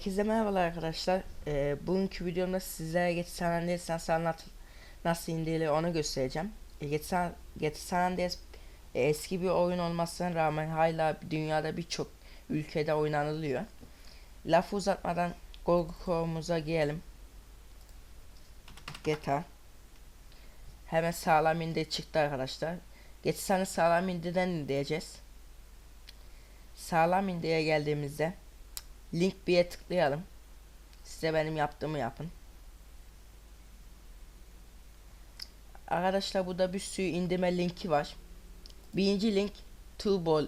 Herkese merhabalar arkadaşlar. Ee, bugünkü videomda sizlere Get San Andreas anlat nasıl indirilir onu göstereceğim. E, Get San, Get San Andreas e, eski bir oyun olmasına rağmen hala dünyada birçok ülkede oynanılıyor. Lafı uzatmadan Google Chrome'umuza girelim. GTA. Hemen sağlam indir çıktı arkadaşlar. Get San'ı sağlam indirden indireceğiz. Sağlam indire geldiğimizde Link bir'e tıklayalım. Size benim yaptığımı yapın. Arkadaşlar burada bir sürü indirme linki var. Birinci link Turbol.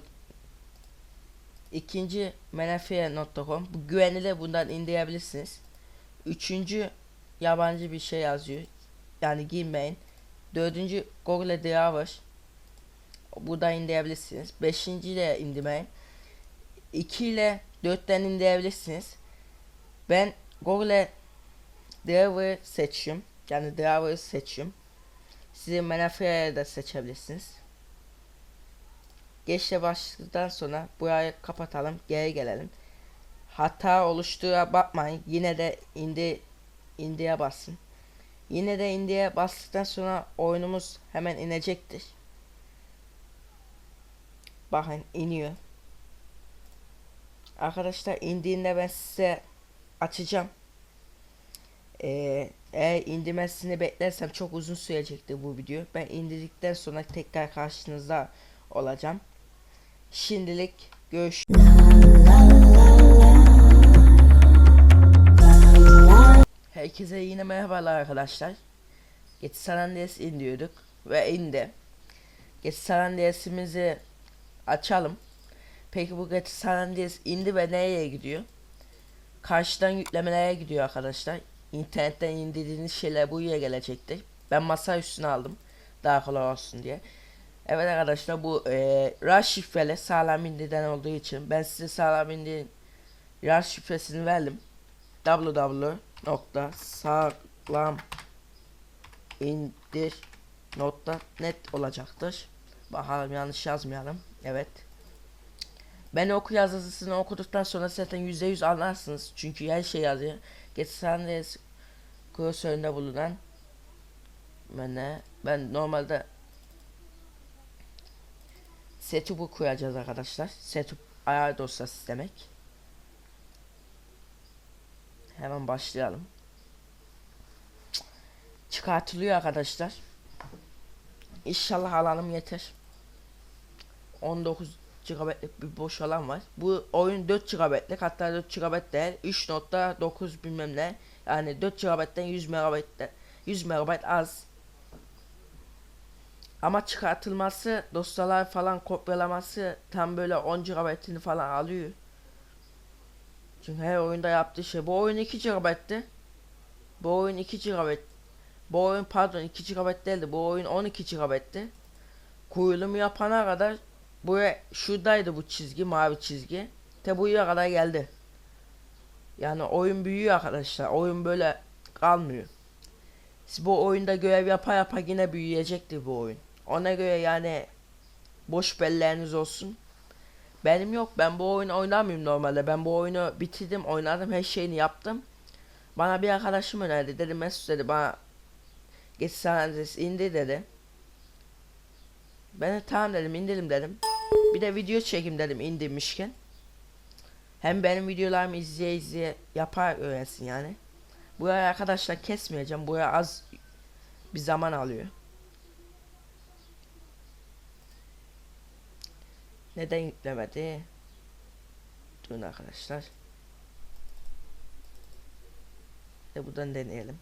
İkinci menafeye.com. Bu güvenilir bundan indirebilirsiniz. Üçüncü yabancı bir şey yazıyor. Yani girmeyin. Dördüncü Google Driver. Buradan indirebilirsiniz. Beşinci de indirmeyin. 2 ile 4'ten indirebilirsiniz. Ben Google Driver seçiyorum. Yani Driver seçiyorum. Sizi Menafe'ye de seçebilirsiniz. Geçle başladıktan sonra burayı kapatalım. Geri gelelim. Hata oluştuğuna bakmayın. Yine de indi indiye basın. Yine de indiye bastıktan sonra oyunumuz hemen inecektir. Bakın iniyor. Arkadaşlar indiğinde ben size açacağım. Ee, eğer indirmesini beklersem çok uzun sürecektir bu video. Ben indirdikten sonra tekrar karşınızda olacağım. Şimdilik görüş. Herkese yine merhabalar arkadaşlar. Geç San Andreas indiriyorduk ve indi. Geç San Andreas'imizi açalım. Peki bu Get San Andreas indi ve nereye gidiyor? Karşıdan yüklemelere gidiyor arkadaşlar. İnternetten indirdiğiniz şeyler buraya gelecektir. Ben masa üstüne aldım. Daha kolay olsun diye. Evet arkadaşlar bu e, RAR şifreli sağlam indirden olduğu için ben size sağlam indir RAR şifresini verdim. www.sağlam indir nokta net olacaktır. Bakalım yanlış yazmayalım. Evet. Ben oku yazısını okuduktan sonra zaten %100 anlarsınız. Çünkü her şey yazıyor. Geçen kursöründe bulunan ben ne? Ben normalde setup'u koyacağız arkadaşlar. Setup ayar dosyası demek. Hemen başlayalım. Çıkartılıyor arkadaşlar. İnşallah alanım yeter. 19 GB'lik bir boş alan var. Bu oyun 4 GB'lik hatta 4 GB değil 3.9 bilmem ne. Yani 4 GB'den 100 MB 100 MB az. Ama çıkartılması dosyalar falan kopyalaması tam böyle 10 GB'ini falan alıyor. Çünkü her oyunda yaptığı şey. Bu oyun 2 GB'ti. Bu oyun 2 GB. Bu oyun pardon 2 GB değildi. Bu oyun 12 GB'ti. Kurulumu yapana kadar buraya şuradaydı bu çizgi mavi çizgi. Te buraya kadar geldi. Yani oyun büyüyor arkadaşlar. Oyun böyle kalmıyor. Siz bu oyunda görev yapa yapa yine büyüyecektir bu oyun. Ona göre yani boş belleriniz olsun. Benim yok. Ben bu oyunu oynamıyorum normalde. Ben bu oyunu bitirdim, oynadım, her şeyini yaptım. Bana bir arkadaşım önerdi. Dedi Mesut dedi bana geç sana indi dedi. Ben de tamam dedim indirim dedim. Bir de video çekim dedim indirmişken. Hem benim videolarımı izleye izleye yapar öğrensin yani. Buraya arkadaşlar kesmeyeceğim. Buraya az bir zaman alıyor. Neden yüklemedi? Durun arkadaşlar. Ve buradan deneyelim.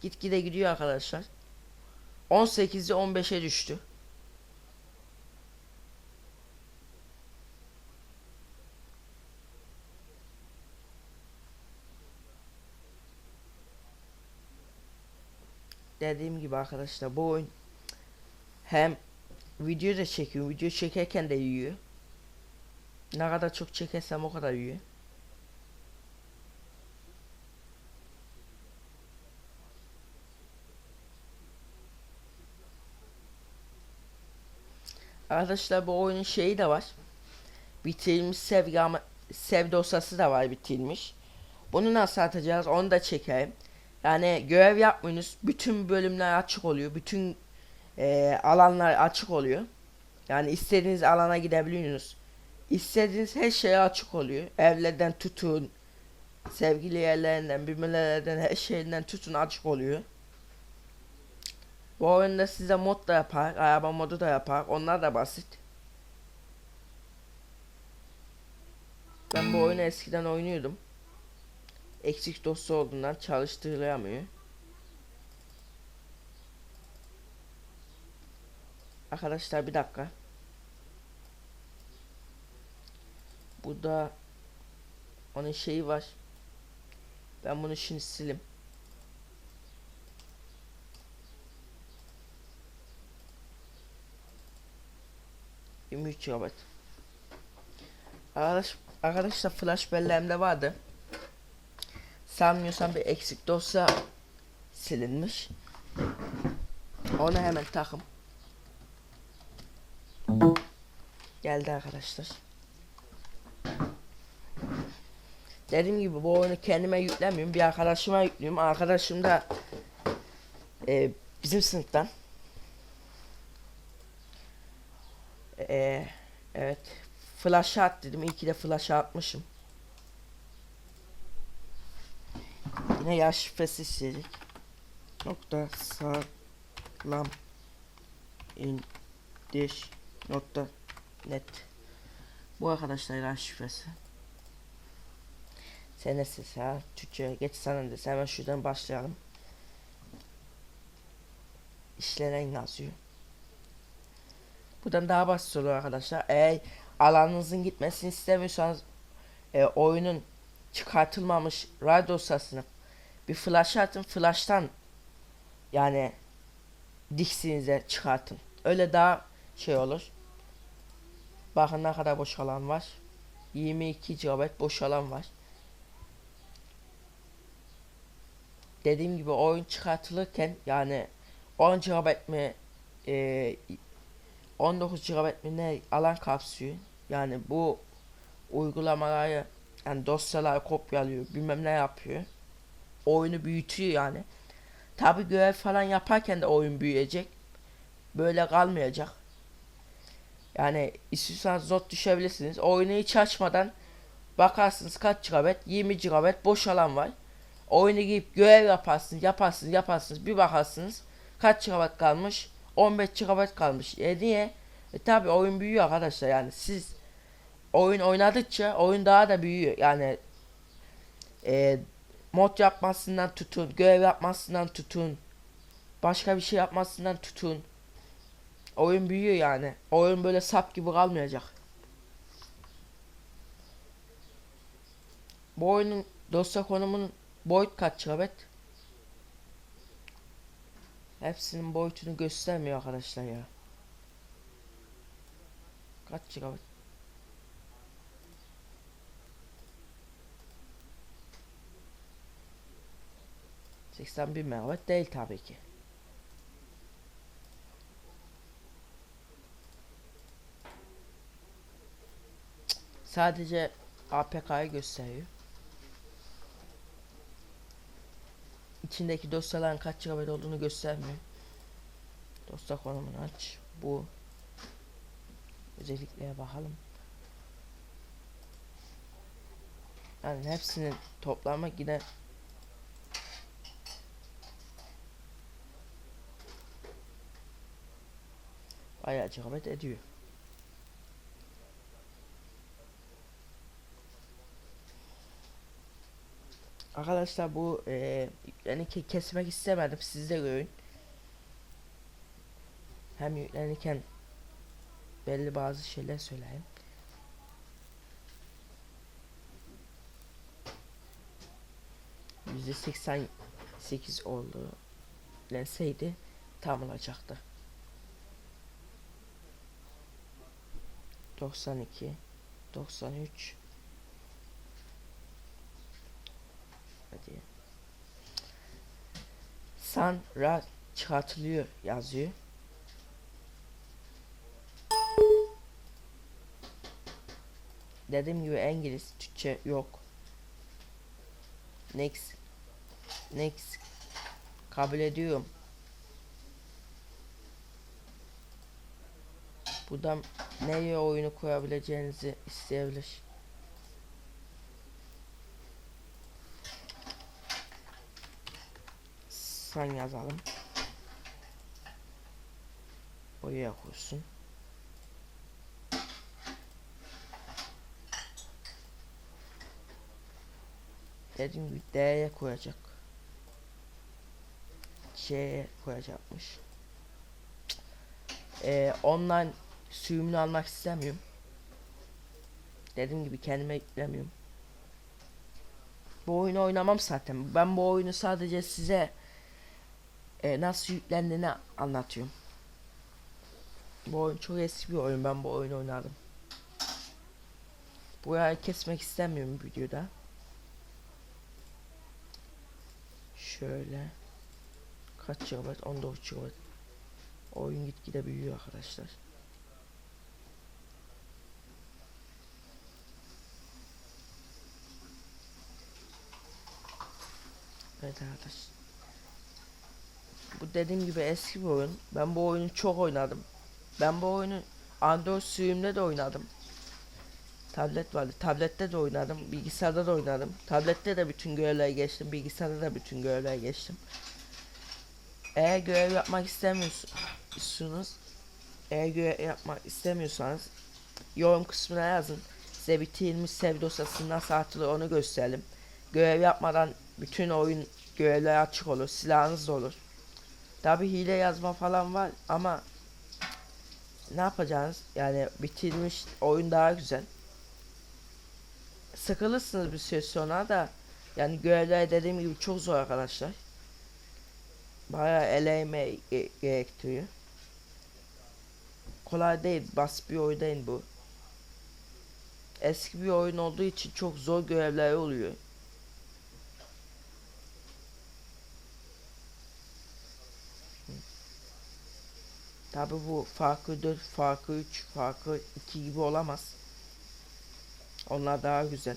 Gitgide gidiyor arkadaşlar. 18'de 15'e düştü. Dediğim gibi arkadaşlar bu oyun hem video da çekiyor. Video çekerken de yiyor. Ne kadar çok çekersem o kadar yiyor. Arkadaşlar bu oyunun şeyi de var. bitirilmiş sevgi ama sev dosyası da var bitirilmiş. Bunu nasıl atacağız onu da çekeyim. Yani görev yapmıyorsunuz. Bütün bölümler açık oluyor. Bütün eee, alanlar açık oluyor. Yani istediğiniz alana gidebiliyorsunuz. İstediğiniz her şeye açık oluyor. Evlerden tutun, sevgili yerlerinden, birbirlerinden her şeyinden tutun açık oluyor. Bu oyunda size mod da yapar, araba modu da yapar. Onlar da basit. Ben bu oyunu eskiden oynuyordum. Eksik dosya olduğundan çalıştırılamıyor. Arkadaşlar bir dakika. Burada onun şeyi var. Ben bunu şimdi silim. Yirmi GB. Arkadaş, arkadaşlar flash belleğimde vardı. Sanmıyorsam bir eksik dosya silinmiş. Onu hemen takım. Geldi arkadaşlar. Dediğim gibi bu oyunu kendime yüklemiyorum. Bir arkadaşıma yüklüyorum. Arkadaşım da e, bizim sınıftan. E, evet. Flash at dedim. İyi ki de flash atmışım. Yine yaş şifresi istedik. Nokta sağlam indir nokta net. Bu arkadaşlar yaş şifresi. Senesiz ha. Türkçe geç sana dese hemen şuradan başlayalım. İşlenen yazıyor. Buradan daha basit oluyor arkadaşlar. Eğer alanınızın gitmesini istemiyorsanız e, oyunun çıkartılmamış RAR dosyasını bir flash atın. Flash'tan yani diksinize çıkartın. Öyle daha şey olur. Bakın ne kadar boş alan var. 22 GB boş alan var. Dediğim gibi oyun çıkartılırken yani 10 GB mi e, 19 GB ne alan kapsıyor. Yani bu uygulamaları yani dosyaları kopyalıyor bilmem ne yapıyor. Oyunu büyütüyor yani. Tabi görev falan yaparken de oyun büyüyecek. Böyle kalmayacak. Yani istiyorsanız zot düşebilirsiniz. Oyunu hiç açmadan bakarsınız kaç GB? 20 GB boş alan var. Oyunu girip görev yaparsınız, yaparsınız, yaparsınız. Bir bakarsınız kaç GB kalmış? 15 GB kalmış. E niye? E tabi oyun büyüyor arkadaşlar yani siz oyun oynadıkça oyun daha da büyüyor. Yani e, mod yapmasından tutun, görev yapmasından tutun, başka bir şey yapmasından tutun. Oyun büyüyor yani. Oyun böyle sap gibi kalmayacak. Bu oyunun dosya konumunun boyut kaç GB? Hepsinin boyutunu göstermiyor arkadaşlar ya. Kaç GB? Seksen bir megabayt değil tabii ki. Sadece APK'yı gösteriyor. İçindeki dosyaların kaç GB olduğunu göstermiyor. Dosya konumunu aç. Bu özelliklere bakalım. Yani hepsinin toplamı yine bayağı GB ediyor. Arkadaşlar bu e, yani ke- kesmek istemedim siz de görün. Hem yüklenirken belli bazı şeyler söyleyeyim. Yüzde seksen sekiz oldu. Lenseydi tam olacaktı. 92 93 Hadi. Sonra çıkartılıyor yazıyor. dediğim gibi İngiliz, Türkçe yok. Next. Next. Kabul ediyorum. Buradan neye oyunu koyabileceğinizi isteyebilir. Sen yazalım. Oraya koysun. Dediğim gibi D'ye koyacak. C'ye koyacakmış. Ee, online sürümünü almak istemiyorum. Dediğim gibi kendime yüklemiyorum. Bu oyunu oynamam zaten. Ben bu oyunu sadece size e, nasıl yüklendiğini anlatıyorum. Bu oyun çok eski bir oyun. Ben bu oyunu oynadım. Burayı kesmek istemiyorum videoda. Şöyle. Kaç GB? 19 GB. Oyun gitgide büyüyor arkadaşlar. Evet arkadaş. Bu dediğim gibi eski bir oyun. Ben bu oyunu çok oynadım. Ben bu oyunu Android sürümde de oynadım. Tablet vardı. Tablette de oynadım. Bilgisayarda da oynadım. Tablette de bütün görevleri geçtim. Bilgisayarda da bütün görevleri geçtim. Eğer görev yapmak istemiyorsunuz eğer görev yapmak istemiyorsanız yorum kısmına yazın. Size bitirilmiş sev dosyası nasıl atılır onu gösterelim. Görev yapmadan bütün oyun görevler açık olur. Silahınız da olur. Tabi hile yazma falan var ama ne yapacağınız yani bitirmiş oyun daha güzel. Sıkılırsınız bir süre sonra da yani görevler dediğim gibi çok zor arkadaşlar. Bayağı eleme ge- gerektiriyor. Kolay değil, basit bir oyun değil bu. Eski bir oyun olduğu için çok zor görevler oluyor. Tabi bu farkı 4, farkı 3, farkı 2 gibi olamaz. Onlar daha güzel.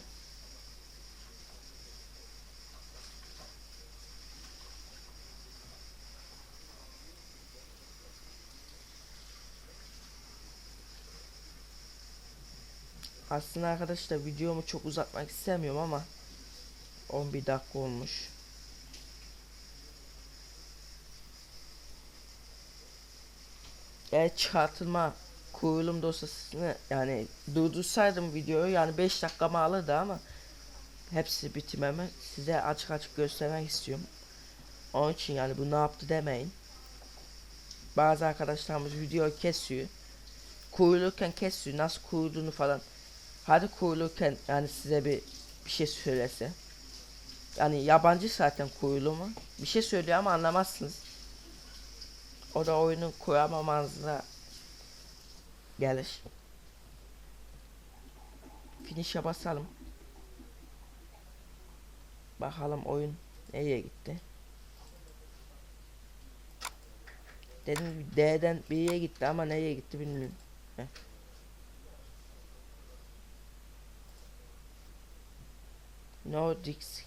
Aslında arkadaşlar videomu çok uzatmak istemiyorum ama 11 dakika olmuş. Eğer çıkartılma kurulum dosyasını yani durdursaydım videoyu yani 5 dakikamı alırdı ama hepsi bitirmemi size açık açık göstermek istiyorum. Onun için yani bu ne yaptı demeyin. Bazı arkadaşlarımız video kesiyor. Kurulurken kesiyor. Nasıl kurulduğunu falan. Hadi kurulurken yani size bir bir şey söylese. Yani yabancı zaten kurulumu. Bir şey söylüyor ama anlamazsınız. O da oyunu kuramamanızla gelir. Finish'e basalım. Bakalım oyun nereye gitti. Dedim gibi D'den B'ye gitti ama nereye gitti bilmiyorum. Heh. No disc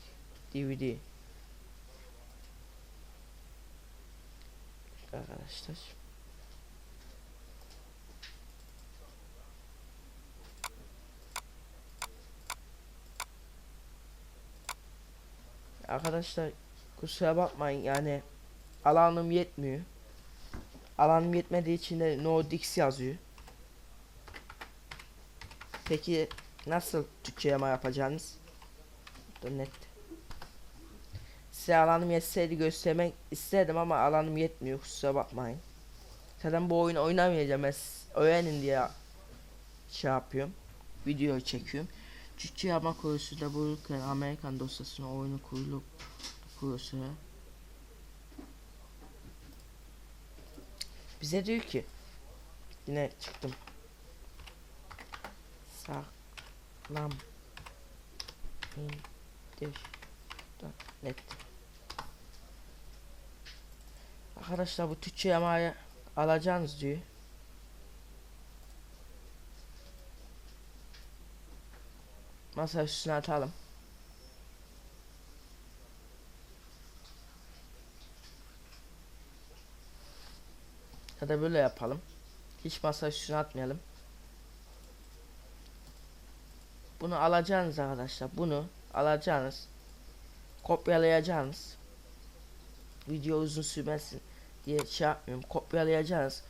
Arkadaşlar. Arkadaşlar kusura bakmayın yani alanım yetmiyor. Alanım yetmediği için de no dix yazıyor. Peki nasıl Türkçe yama yapacağınız? Net. Size alanım yetseydi göstermek istedim ama alanım yetmiyor kusura bakmayın. Zaten bu oyunu oynamayacağım ben öğrenin diye şey yapıyorum. Video çekiyorum. Türkçe yapma kursu da bulurken Amerikan dosyasına oyunu kurulup kursu. Bize diyor ki yine çıktım. Saklam indir net. Arkadaşlar bu Türkçe yamayı alacaksınız diyor. masa üstüne atalım. Ya da böyle yapalım. Hiç masa üstüne atmayalım. Bunu alacaksınız arkadaşlar. Bunu alacaksınız. Kopyalayacaksınız. Video uzun sürmesin diye şey yapmıyorum. Kopyalayacaksınız.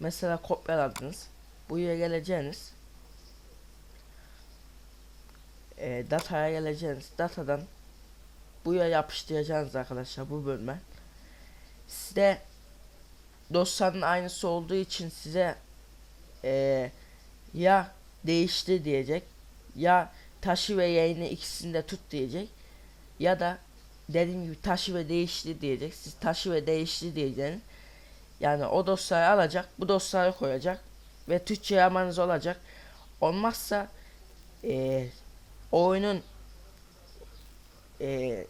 Mesela kopyaladınız. Buraya geleceksiniz. E, dataya geleceksiniz. Datadan buraya yapıştıracaksınız arkadaşlar bu bölüme. Size dosyanın aynısı olduğu için size e, ya değişti diyecek ya taşı ve yayını ikisini de tut diyecek ya da dediğim gibi taşı ve değişti diyecek siz taşı ve değişti diyeceksiniz yani o dosyayı alacak bu dosyayı koyacak ve Türkçe yamanız olacak olmazsa e, oyunun e,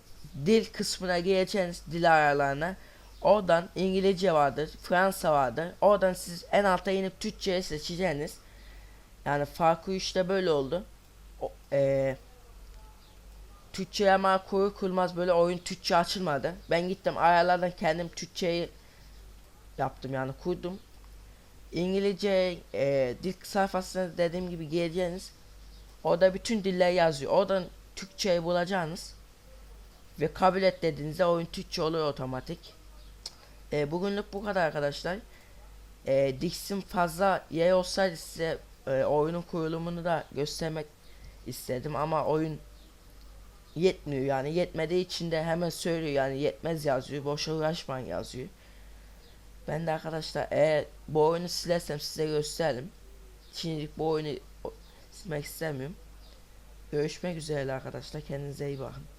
dil kısmına geçeceğiniz dil ayarlarına Oradan İngilizce vardır, Fransa vardır. Oradan siz en alta inip Türkçe'ye seçeceğiniz. Yani farkı işte böyle oldu. O, eee Türkçe ama kuru kurmaz böyle oyun Türkçe açılmadı. Ben gittim ayarlardan kendim Türkçeyi yaptım yani kurdum. İngilizce eee dil sayfasına dediğim gibi geleceğiniz. Orada bütün diller yazıyor. Oradan Türkçeyi bulacağınız. Ve kabul et dediğinizde oyun Türkçe oluyor otomatik. E, bugünlük bu kadar arkadaşlar. E, Dix'in fazla yer olsaydı size e, oyunun kurulumunu da göstermek istedim ama oyun yetmiyor yani yetmediği için de hemen söylüyor yani yetmez yazıyor boşa uğraşmayın yazıyor. Ben de arkadaşlar eğer bu oyunu silersem size gösteririm. Şimdilik bu oyunu silmek istemiyorum. Görüşmek üzere arkadaşlar kendinize iyi bakın.